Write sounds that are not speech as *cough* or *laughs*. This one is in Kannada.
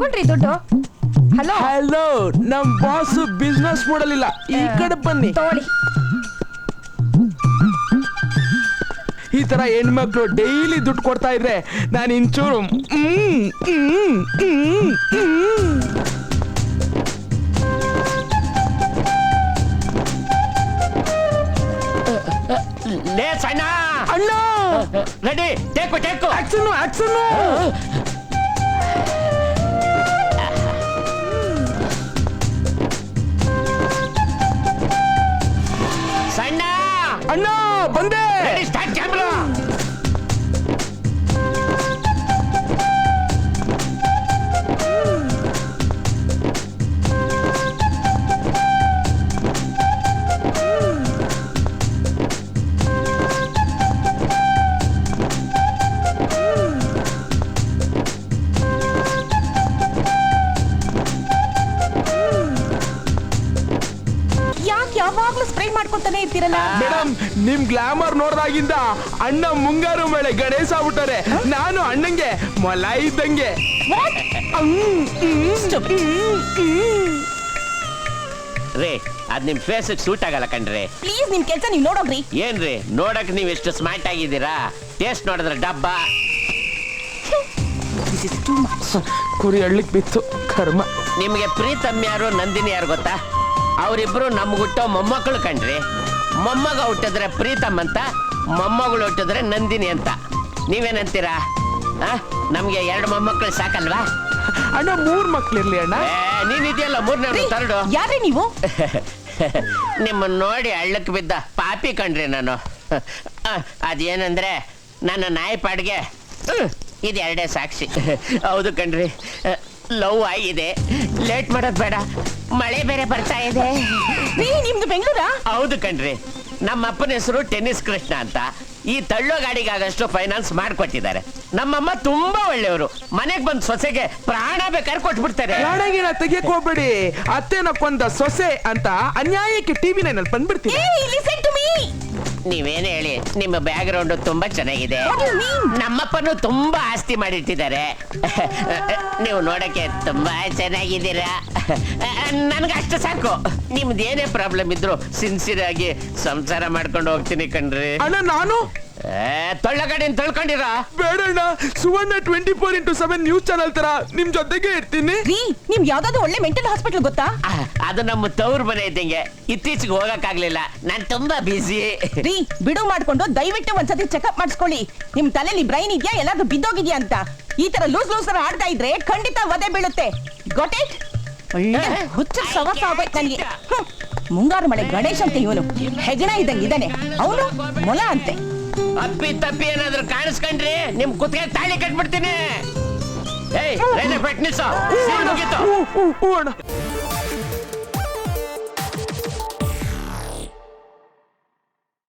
ತಗೊಳ್ರಿ ದುಡ್ಡು. ಹಲೋ ಹಲೋ ನಮ್ ಬಾಸ್ ಬಿಸ್ನೆಸ್ ಮಾಡಲಿಲ್ಲ ಈ ಕಡೆ ಬನ್ನಿ. ತಗೊಳ್ಳಿ. ಈ ತರ ಹೆಣ್ಮಕ್ಳು ಡೈಲಿ ದುಡ್ಡು ಕೊಡ್ತಾ ಇದ್ರೆ ನಾನು ಇಂಚೂರು ಹ್ಮ್, ಹ್ಮ್, ಹ್ಮ್, ಹ್ಮ್. ಲೇ ಸಣ್ಣ. ಅಣ್ಣ! Ready take take action action ಅಣ್ಣ ಬಂದೆ ಮಾಡ್ಕೊತಾನೆ ಇರ್ತೀರಲ್ಲ ಮೇಡಮ್ ನಿಮ್ ಗ್ಲಾಮರ್ ನೋಡ್ದಾಗಿಂದ ಅಣ್ಣ ಮುಂಗಾರು ಮಳೆ ಗಣೇಶ ಆಗ್ಬಿಟ್ಟಾರೆ ನಾನು ಅಣ್ಣಂಗೆ ಮೊಲ ಇದ್ದಂಗೆ. ಹ್ಮ್, ಹ್ಮ್, ಹ್ಮ್, ಹ್ಮ್. ರೇ ಅದ್ ನಿಮ್ ಫೇಸ್ ಸೂಟ್ ಆಗಲ್ಲ ಕಣ್ರಿ. ಪ್ಲೀಸ್ ನಿಮ್ ಕೆಲ್ಸ ನೀವ್ ನೋಡೋಗ್ರಿ. ಏನ್ರಿ ನೋಡಕ್ ನೀವ್ ಎಷ್ಟು ಸ್ಮಾರ್ಟ್ ಆಗಿದ್ದೀರಾ? ಟೇಸ್ಟ್ ನೋಡಿದ್ರೆ ಡಬ್ಬ. ಕುರಿ ಹಳ್ಳಿಕ್ ಬಿತ್ತು ಕರ್ಮ. ನಿಮ್ಗೆ ಪ್ರೀತಮ್ ಯಾರು ನಂದಿನಿ ಯಾರು ಗೊತ್ತಾ? ಅವರಿಬ್ರು ನಮ್ಗೆ ಹುಟ್ಟೋ ಮೊಮ್ಮಕ್ಕಳು ಕಣ್ರಿ. ಮೊಮ್ಮಗ ಹುಟ್ಟಿದ್ರೆ ಪ್ರೀತಮ್ ಅಂತ ಮೊಮ್ಮಗಳು ಹುಟ್ಟಿದ್ರೆ ನಂದಿನಿ ಅಂತ. ನೀವೇನಂತೀರಾ? ಆ? ನಮ್ಗೆ ಎರಡು ಮೊಮ್ಮಕ್ಕಳು ಸಾಕಲ್ವಾ? ಅಣ್ಣ ಮೂರ್ ಮಕ್ಳಿರ್ಲಿ ಅಣ್ಣ. ಏ, ನೀನ್ ಇದೆಯಲ್ಲ ಮೂರನೇ ತರಡು. ಯಾರೇ ನೀವು? *laughs* ನಿಮ್ಮನ್ನ ನೋಡಿ ಹಳ್ಳಕ್ಕೆ ಬಿದ್ದ ಪಾಪಿ ಕಣ್ರಿ ನಾನು. ಆ, ಅದೇನಂದ್ರೆ ನನ್ನ ನಾಯಿ ಪಾಡ್ಗೆ ಇದು ಎರಡೇ ಸಾಕ್ಷಿ. *laughs* ಹೌದು ಕಣ್ರಿ. ಲವ್ ಆಗಿದೆ ಲೇಟ್ ಮಾಡೋದ್ ಬೇಡ. ಮಳೆ ಬೇರೆ ಬರ್ತಾ ಇದೆ. ರೀ ನಿಮ್ದು ಬೆಂಗಳೂರ? ಹೌದು ಕಣ್ರಿ. ನಮ್ಮ ಅಪ್ಪನ ಹೆಸರು ಟೆನ್ನಿಸ್ ಕೃಷ್ಣ ಅಂತ. ಈ ತಳ್ಳೋ ಗಾಡಿಗಾಗಷ್ಟು ಫೈನಾನ್ಸ್ ಮಾಡ್ಕೊಟ್ಟಿದ್ದಾರೆ. ನಮ್ಮಮ್ಮ ತುಂಬಾ ಒಳ್ಳೆಯವರು. ಮನೆಗೆ ಬಂದ್ ಸೊಸೆಗೆ ಪ್ರಾಣ ಬೇಕಾದ್ರೆ ಕೊಟ್ಬಿಡ್ತಾರೆ. ಪ್ರಾಣಗಿನ ತೆಗಿಯಕ್ ಹೋಗ್ಬೇಡಿ. ಅತ್ತೆನ ಕೊಂದ ಸೊಸೆ ಅಂತ ಅನ್ಯಾಯಕ್ಕೆ ಟಿವಿ ನೈನಲ್ಲಿ ಬಂದ್ಬಿಡ್ತೀನಿ ಏ ನೀವೇನು ಹೇಳಿ, ನಿಮ್ಮ ಬ್ಯಾಕ್ ಗ್ರೌಂಡ್ ತುಂಬಾ ಚೆನ್ನಾಗಿದೆ? ನಮ್ಮಪ್ಪನು ತುಂಬಾ ಆಸ್ತಿ ಮಾಡಿಟ್ಟಿದ್ದಾರೆ. ನೀವು ನೋಡಕ್ಕೆ ತುಂಬಾ ಚೆನ್ನಾಗಿದ್ದೀರಾ? ನನ್ಗೆ ಅಷ್ಟು ಸಾಕು. ನಿಮ್ದು ಏನೇ ಪ್ರಾಬ್ಲಮ್ ಇದ್ರು ಸಿನ್ಸಿಯರ್ ಆಗಿ ಸಂಸಾರ ಮಾಡ್ಕೊಂಡು ಹೋಗ್ತೀನಿ ಕಣ್ರಿ. ನಾನು ತೊಳ್ಳಗಡಿನ ತೊಳ್ಕೊಂಡಿರ? ಬೇಡಣ್ಣ Suvarna twenty four into seven news channel ತರ ನಿಮ್ ಜೊತೆಗೆ ಇರ್ತೀನಿ. ರೀ ನಿಮ್ ಯಾವ್ದಾದ್ರು ಒಳ್ಳೆ ಮೆಂಟಲ್ ಹಾಸ್ಪಿಟಲ್ ಗೊತ್ತಾ? ಅದು ನಮ್ಮ ತವ್ರ ಮನೆ ಇದ್ದಂಗೆ. ಇತ್ತೀಚೆಗೆ ಹೋಗಕ್ಕಾಗ್ಲಿಲ್ಲ. ನಾನ್ ತುಂಬಾ ಬಿಸಿ ರೀ ಬಿಡು ಮಾಡ್ಕೊಂಡು ದಯವಿಟ್ಟು ಒಂದ್ಸತಿ ಚೆಕಪ್ ಮಾಡಿಸ್ಕೊಳ್ಳಿ. ನಿಮ್ ತಲೆಲಿ ಬ್ರೈನ್ ಇದೆಯಾ ಎಲ್ಲಾದ್ರೂ ಬಿದ್ದೋಗಿದ್ಯಾ ಅಂತ. ಈ ತರ ಲೂಸ್ ಲೂಸ್ ತರ ಆಡ್ತಾ ಇದ್ರೆ ಖಂಡಿತ ವಧೆ ಬೀಳುತ್ತೆ. ಗೊತ್ತೇ ಒಳ್ಳೆ ಹುಚ್ಚ ಸವಸ ಆಗ್ಬೇಕು ನನಗೆ. ಮುಂಗಾರು ಮಳೆ ಗಣೇಶ್ ಅಂತ ಇವನು. ಹೆಗಣ ಇದ್ದಂಗೆ ಇದ್ದಾನೆ. ಅವನು ಮೊಲ ಅಂತೆ. ಅಪ್ಪಿ ತಪ್ಪಿ ಏನಾದ್ರು ಕಾಣಿಸ್ಕೊಂಡ್ರಿ ನಿಮ್ ಕುತ್ತಿಗೆ ತಾಳಿ ಕಟ್ಬಿಡ್ತೀನಿ ಏಯ್ ರೈಲ್ವೆ ಫಿಟ್ನೆಸ್ ಮುಗೀತು